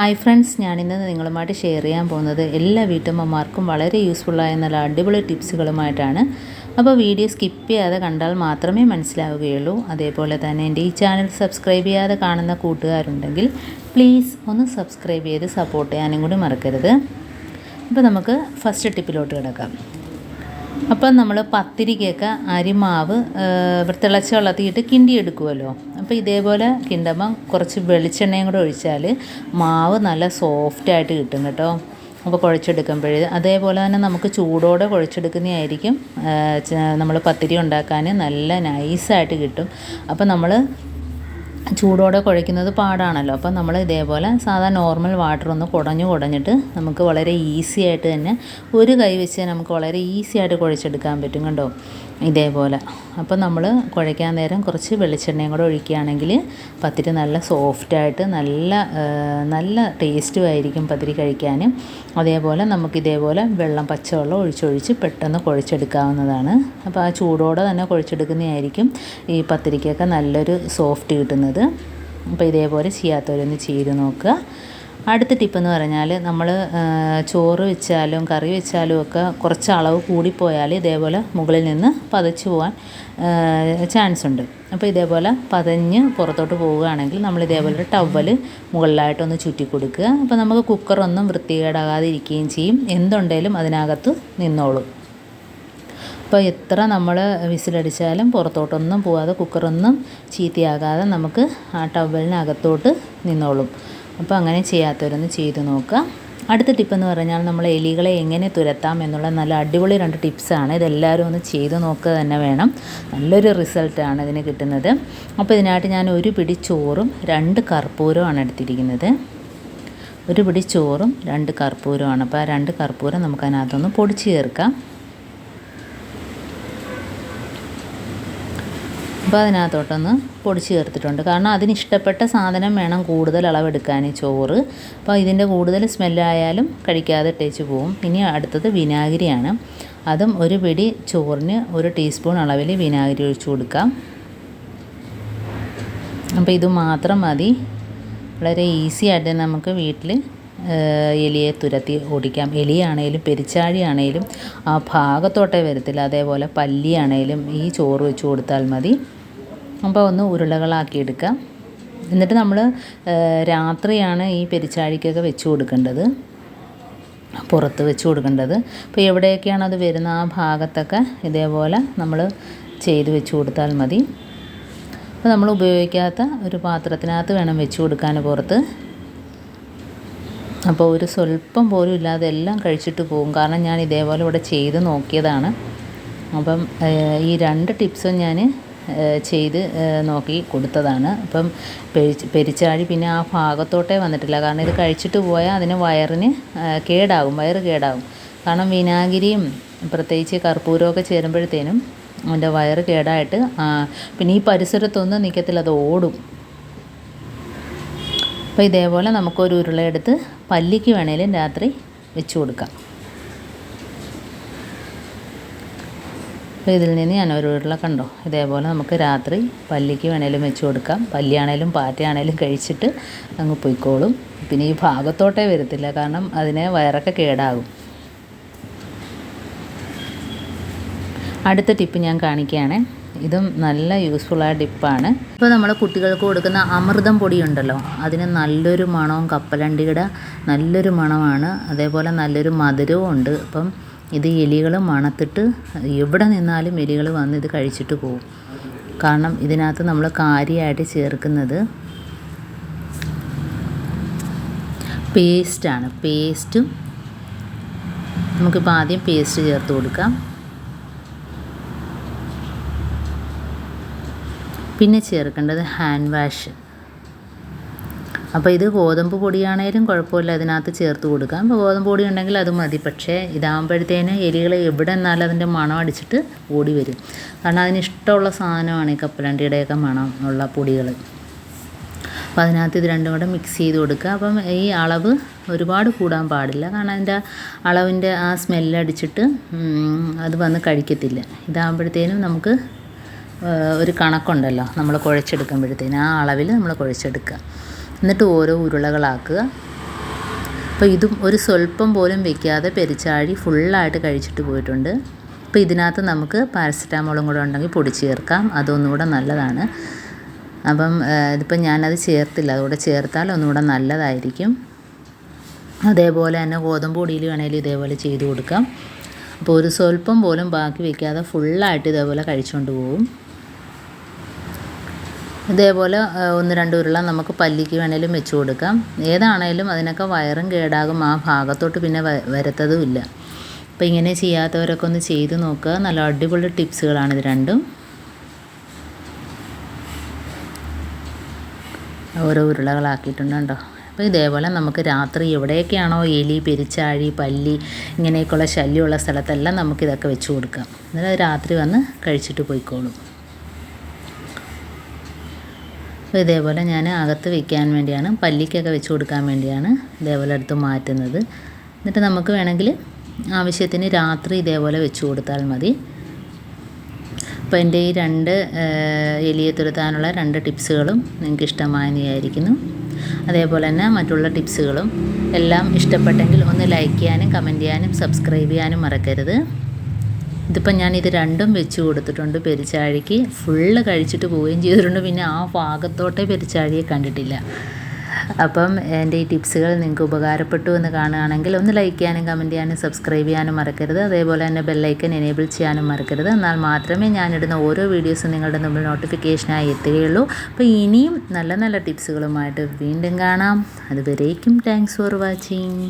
Hi friends ഞാനിന്ന് നിങ്ങളുമായിട്ട് share ചെയ്യാൻ പോകുന്നത് എല്ലാ വീട്ടമ്മമാർക്കും വളരെ യൂസ്ഫുള്ളായ നല്ല അടിപൊളി ടിപ്സുകളുമായിട്ടാണ്. അപ്പോൾ വീഡിയോ സ്കിപ്പ് ചെയ്യാതെ കണ്ടാൽ മാത്രമേ മനസ്സിലാവുകയുള്ളൂ. അതേപോലെ തന്നെ എന്റെ ഈ ചാനൽ സബ്സ്ക്രൈബ് ചെയ്യാതെ കാണുന്ന കൂട്ടുകാരുണ്ടെങ്കിൽ പ്ലീസ് ഒന്ന് സബ്സ്ക്രൈബ് ചെയ്ത് സപ്പോർട്ട് ചെയ്യാനും കൂടി മറക്കരുത്. അപ്പോൾ നമുക്ക് ഫസ്റ്റ് ടിപ്പിലോട്ട് കിടക്കാം. അപ്പം നമ്മൾ പത്തിരിക്കൊക്കെ അരിമാവ് തിളച്ച വെള്ളത്തിയിട്ട് കിണ്ടി എടുക്കുമല്ലോ അപ്പോൾ ഇതേപോലെ കിണ്ടുമ്പം കുറച്ച് വെളിച്ചെണ്ണയും കൂടെ ഒഴിച്ചാൽ മാവ് നല്ല സോഫ്റ്റായിട്ട് കിട്ടും കേട്ടോ. അപ്പോൾ കുഴച്ചെടുക്കുമ്പോൾ അതേപോലെ തന്നെ നമുക്ക് ചൂടോടെ കുഴച്ചെടുക്കുന്നതായിരിക്കും നമ്മൾ പത്തിരി ഉണ്ടാക്കാൻ നല്ല നൈസായിട്ട് കിട്ടും. അപ്പോൾ നമ്മൾ ചൂടോടെ കുഴയ്ക്കുന്നത് പാടാണല്ലോ. അപ്പം നമ്മൾ ഇതേപോലെ സാധാ നോർമൽ വാട്ടർ ഒന്ന് കുടഞ്ഞു കുടഞ്ഞിട്ട് നമുക്ക് വളരെ ഈസി ആയിട്ട് തന്നെ ഒരു കൈ വെച്ച് നമുക്ക് വളരെ ഈസി ആയിട്ട് കുഴച്ചെടുക്കാൻ പറ്റും കണ്ടോ? ഇതേപോലെ. അപ്പം നമ്മൾ കുഴയ്ക്കാൻ നേരം കുറച്ച് വെളിച്ചെണ്ണയും കൂടെ ഒഴിക്കുകയാണെങ്കിൽ പത്തിരി നല്ല സോഫ്റ്റായിട്ട് നല്ല നല്ല ടേസ്റ്റും ആയിരിക്കും പത്തിരി കഴിക്കാനും അതേപോലെ നമുക്ക് ഇതേപോലെ വെള്ളം പച്ചവെള്ളം ഒഴിച്ചൊഴിച്ച് പെട്ടെന്ന് കുഴച്ചെടുക്കാവുന്നതാണ്. അപ്പോൾ ആ ചൂടോടെ തന്നെ കുഴച്ചെടുക്കുന്നതായിരിക്കും ഈ പത്തിരിക്കൊക്കെ നല്ലൊരു സോഫ്റ്റ് കിട്ടുന്നത്. അപ്പോൾ ഇതേപോലെ ചെയ്യാത്തവരൊന്ന് ചെയ്ത് നോക്കുക. അടുത്ത ടിപ്പെന്ന് പറഞ്ഞാൽ നമ്മൾ ചോറ് വെച്ചാലും കറി വെച്ചാലും ഒക്കെ കുറച്ച് അളവ് കൂടിപ്പോയാൽ ഇതേപോലെ മുകളിൽ നിന്ന് പതച്ച് പോകാൻ ചാൻസ് ഉണ്ട്. അപ്പോൾ ഇതേപോലെ പതഞ്ഞ് പുറത്തോട്ട് പോവുകയാണെങ്കിൽ നമ്മൾ ഇതേപോലെ ടവൽ മുകളിലായിട്ടൊന്ന് ചുറ്റി കൊടുക്കുക. അപ്പോൾ നമുക്ക് കുക്കറൊന്നും വൃത്തികേടാകാതിരിക്കുകയും ചെയ്യും. എന്തുണ്ടെങ്കിലും അതിനകത്ത് നിന്നോളും. അപ്പോൾ എത്ര നമ്മൾ വിസിലടിച്ചാലും പുറത്തോട്ടൊന്നും പോവാതെ കുക്കറൊന്നും ചീത്തയാകാതെ നമുക്ക് ആ ടവലിനകത്തോട്ട് നിന്നോളും. അപ്പോൾ അങ്ങനെ ചെയ്യാത്തവരൊന്ന് ചെയ്തു നോക്കുക. അടുത്ത ടിപ്പെന്ന് പറഞ്ഞാൽ നമ്മൾ എലികളെ എങ്ങനെ തുരത്താം എന്നുള്ള നല്ല അടിപൊളി രണ്ട് ടിപ്സാണ്. ഇതെല്ലാവരും ഒന്ന് ചെയ്ത് നോക്കുക തന്നെ വേണം. നല്ലൊരു റിസൾട്ടാണ് ഇതിന് കിട്ടുന്നത്. അപ്പോൾ ഇതിനായിട്ട് ഞാൻ ഒരു പിടി ചോറും രണ്ട് കർപ്പൂരമാണ് എടുത്തിരിക്കുന്നത്. ഒരു പിടി ചോറും രണ്ട് കർപ്പൂരമാണ് അപ്പോൾ ആ രണ്ട് കർപ്പൂരം നമുക്കതിനകത്തൊന്ന് പൊടിച്ച് ചേർക്കാം. അപ്പോൾ അതിനകത്തോട്ടൊന്ന് പൊടിച്ച് ചേർത്തിട്ടുണ്ട്. കാരണം അതിന് ഇഷ്ടപ്പെട്ട സാധനം വേണം കൂടുതൽ അളവെടുക്കാൻ ചോറ്. അപ്പോൾ ഇതിന്റെ കൂടുതൽ സ്മെല്ലായാലും കഴിക്കാതെ ഇട്ടേച്ച് പോവും. ഇനി അടുത്തത് വിനാഗിരിയാണ്. അതും ഒരു പിടി ചോറിന് ഒരു ടീസ്പൂൺ അളവിൽ വിനാഗിരി ഒഴിച്ചു കൊടുക്കാം. അപ്പോൾ ഇത് മാത്രം മതി. വളരെ ഈസി ആയിട്ട് നമുക്ക് വീട്ടിൽ എലിയെ തുരത്തി ഓടിക്കാം. എലിയാണേലും പെരിച്ചാഴിയാണേലും ആ ഭാഗത്തോട്ടേ വരത്തില്ല. അതേപോലെ പല്ലിയാണേലും ഈ ചോറ് വെച്ച് കൊടുത്താൽ മതി. അപ്പോൾ ഒന്ന് ഉരുളകളാക്കി എടുക്കാം. എന്നിട്ട് നമ്മൾ രാത്രിയാണ് ഈ പെരിച്ചാഴിക്കൊക്കെ വെച്ച് കൊടുക്കേണ്ടത്. പുറത്ത് വെച്ച് കൊടുക്കേണ്ടത്. അപ്പോൾ എവിടെയൊക്കെയാണ് അത് വരുന്ന ആ ഭാഗത്തൊക്കെ ഇതേപോലെ നമ്മൾ ചെയ്ത് വെച്ച് കൊടുത്താൽ മതി. അപ്പോൾ നമ്മൾ ഉപയോഗിക്കാത്ത ഒരു പാത്രത്തിനകത്ത് വേണം വെച്ച് കൊടുക്കാൻ പുറത്ത്. അപ്പോൾ ഒരു സ്വല്പം പോലും ഇല്ലാതെ എല്ലാം കഴിച്ചിട്ട് പോകും. കാരണം ഞാൻ ഇതേപോലെ ഇവിടെ ചെയ്ത് നോക്കിയതാണ്. അപ്പം ഈ രണ്ട് ടിപ്സും ഞാൻ ചെയ്ത് നോക്കി കൊടുത്തതാണ്. അപ്പം പെരിച്ചാഴി പിന്നെ ആ ഭാഗത്തോട്ടേ വന്നിട്ടില്ല. കാരണം ഇത് കഴിച്ചിട്ട് പോയാൽ അതിന് വയറിന് കേടാകും വയറ് കേടാകും. കാരണം വിനാഗിരിയും പ്രത്യേകിച്ച് കർപ്പൂരമൊക്കെ ചേരുമ്പോഴത്തേനും അതിന്റെ വയറ് കേടായിട്ട് പിന്നെ ഈ പരിസരത്തൊന്നും നിൽക്കത്തില്ല അത് ഓടും. അപ്പോൾ ഇതേപോലെ നമുക്കൊരു ഉരുളയെടുത്ത് പല്ലിക്ക് വേണേലും രാത്രി വെച്ച് കൊടുക്കാം. അപ്പോൾ ഇതിൽ നിന്ന് ഞാൻ ഉരുള കണ്ടോ? ഇതേപോലെ നമുക്ക് രാത്രി പല്ലിക്ക് വേണേലും വെച്ച് കൊടുക്കാം. പല്ലിയാണേലും പാറ്റയാണേലും കഴിച്ചിട്ട് അങ്ങ് പൊയ്ക്കോളും. പിന്നെ ഈ ഭാഗത്തോട്ടേ വരത്തില്ല. കാരണം അതിനെ വയറൊക്കെ കേടാകും. അടുത്ത ടിപ്പ് ഞാൻ കാണിക്കുകയാണ്. ഇതും നല്ല യൂസ്ഫുള്ളായ ടിപ്പാണ്. ഇപ്പോൾ നമ്മൾ കുട്ടികൾക്ക് കൊടുക്കുന്ന അമൃതം പൊടി ഉണ്ടല്ലോ അതിന് നല്ലൊരു മണവും കപ്പലണ്ടിയുടെ നല്ലൊരു മണമാണ്. അതേപോലെ നല്ലൊരു മധുരവും ഉണ്ട്. അപ്പം ഇത് എലികൾ മണത്തിട്ട് എവിടെ നിന്നാലും എലികൾ വന്ന് ഇത് കഴിച്ചിട്ട് പോകും കാരണം ഇതിനകത്ത് നമ്മൾ കാര്യമായിട്ട് ചേർക്കുന്നത് പേസ്റ്റാണ്. പേസ്റ്റും നമുക്കിപ്പോൾ ആദ്യം പേസ്റ്റ് ചേർത്ത് കൊടുക്കാം. പിന്നെ ചേർക്കേണ്ടത് ഹാൻഡ് വാഷ്. അപ്പോൾ ഇത് ഗോതമ്പ് പൊടിയാണേലും കുഴപ്പമില്ല അതിനകത്ത് ചേർത്ത് കൊടുക്കാം. അപ്പോൾ ഗോതമ്പ് പൊടി ഉണ്ടെങ്കിൽ അത് മതി. പക്ഷേ ഇതാകുമ്പോഴത്തേന് എലികൾ എവിടെ നിന്നാലും അതിന്റെ മണം അടിച്ചിട്ട് ഓടി വരും. കാരണം അതിന് ഇഷ്ടമുള്ള സാധനമാണ് ഈ കപ്പലണ്ടിയുടെയൊക്കെ മണം ഉള്ള പൊടികൾ അപ്പോൾ അതിനകത്ത് ഇത് രണ്ടും കൂടെ മിക്സ് ചെയ്ത് കൊടുക്കുക. അപ്പം ഈ അളവ് ഒരുപാട് കൂടാൻ പാടില്ല. കാരണം അതിന്റെ അളവിന്റെ ആ സ്മെല്ലടിച്ചിട്ട് അത് വന്ന് കഴിക്കത്തില്ല. ഇതാകുമ്പോഴത്തേനും നമുക്ക് ഒരു കണക്കുണ്ടല്ലോ. നമ്മൾ കുഴച്ചെടുക്കുമ്പോഴത്തേനും ആ അളവിൽ നമ്മൾ കുഴച്ചെടുക്കുക. എന്നിട്ട് ഓരോ ഉരുളകളാക്കുക. അപ്പോൾ ഇതും ഒരു സ്വല്പം പോലും വെക്കാതെ പെരിച്ചാഴി ഫുള്ളായിട്ട് കഴിച്ചിട്ട് പോയിട്ടുണ്ട്. അപ്പോൾ ഇതിനകത്ത് നമുക്ക് പാരസെറ്റാമോളും കൂടെ ഉണ്ടെങ്കിൽ പൊടി ചേർക്കാം. അതൊന്നുകൂടെ നല്ലതാണ്. അപ്പം ഇതിപ്പം ഞാനത് ചേർത്തില്ല. അതുകൂടെ ചേർത്താൽ ഒന്നുകൂടെ നല്ലതായിരിക്കും. അതേപോലെ തന്നെ ഗോതമ്പ് പൊടിയിൽ വേണമെങ്കിൽ ഇതേപോലെ ചെയ്ത് കൊടുക്കാം. അപ്പോൾ ഒരു സ്വല്പം പോലും ബാക്കി വെക്കാതെ ഫുള്ളായിട്ട് ഇതേപോലെ കഴിച്ചുകൊണ്ട് പോകും. ഇതേപോലെ ഒന്ന് രണ്ട് ഉരുള നമുക്ക് പല്ലിക്ക് വേണേലും വെച്ച് കൊടുക്കാം. ഏതാണേലും അതിനൊക്കെ വയറും കേടാകും ആ ഭാഗത്തോട്ട് പിന്നെ വരത്തതും ഇല്ല. അപ്പോൾ ഇങ്ങനെ ചെയ്യാത്തവരൊക്കെ ഒന്ന് ചെയ്ത് നോക്കുക. നല്ല അടിപൊളി ടിപ്സുകളാണ് ഇത് രണ്ടും. ഓരോ ഉരുളകളാക്കിയിട്ടുണ്ട് കേട്ടോ അപ്പോൾ ഇതേപോലെ നമുക്ക് രാത്രി എവിടെയൊക്കെയാണോ എലി പെരിച്ചാഴി പല്ലി ഇങ്ങനെയൊക്കെയുള്ള ശല്യമുള്ള സ്ഥലത്തെല്ലാം നമുക്കിതൊക്കെ വെച്ച് കൊടുക്കാം. എന്നിട്ട് രാത്രി വന്ന് കഴിച്ചിട്ട് പോയിക്കോളും. അപ്പോൾ ഇതേപോലെ ഞാൻ അകത്ത് വെക്കാൻ വേണ്ടിയാണ് പല്ലിക്കൊക്കെ വെച്ച് കൊടുക്കാൻ വേണ്ടിയാണ് ഇതേപോലെ എടുത്ത് മാറ്റുന്നത്. എന്നിട്ട് നമുക്ക് വേണമെങ്കിൽ ആവശ്യത്തിന് രാത്രി ഇതേപോലെ വെച്ച് കൊടുത്താൽ മതി. അപ്പോൾ എന്റെ ഈ രണ്ട് എലിയെ തുരത്താനുള്ള രണ്ട് ടിപ്സുകളും നിങ്ങൾക്ക് ഇഷ്ടമായെന്ന് വിചാരിക്കുന്നു. അതേപോലെ തന്നെ മറ്റുള്ള ടിപ്സുകളും എല്ലാം ഇഷ്ടപ്പെട്ടെങ്കിൽ ഒന്ന് ലൈക്ക് ചെയ്യാനും കമന്റ് ചെയ്യാനും സബ്സ്ക്രൈബ് ചെയ്യാനും മറക്കരുത്. ഇതിപ്പം ഞാൻ ഇത് രണ്ടും വെച്ച് കൊടുത്തിട്ടുണ്ട് പെരിച്ചാഴിക്ക്. ഫുള്ള് കഴിച്ചിട്ട് പോവുകയും ചെയ്തിട്ടുണ്ട്. പിന്നെ ആ ഭാഗത്തോട്ടേ പെരിച്ചാഴിയെ കണ്ടിട്ടില്ല. അപ്പം എന്റെ ഈ ടിപ്സുകൾ നിങ്ങൾക്ക് ഉപകാരപ്പെട്ടു എന്ന് കാണുകയാണെങ്കിൽ ഒന്ന് ലൈക്ക് ചെയ്യാനും കമന്റ് ചെയ്യാനും സബ്സ്ക്രൈബ് ചെയ്യാനും മറക്കരുത്. അതേപോലെ തന്നെ ബെല്ലൈക്കൻ എനേബിൾ ചെയ്യാനും മറക്കരുത്. എന്നാൽ മാത്രമേ ഞാനിടുന്ന ഓരോ വീഡിയോസും നിങ്ങളുടെ മുമ്പിൽ നോട്ടിഫിക്കേഷനായി എത്തുകയുള്ളൂ. അപ്പോൾ ഇനിയും നല്ല നല്ല ടിപ്സുകളുമായിട്ട് വീണ്ടും കാണാം. അതുവരേക്കും താങ്ക്സ് ഫോർ വാച്ചിങ്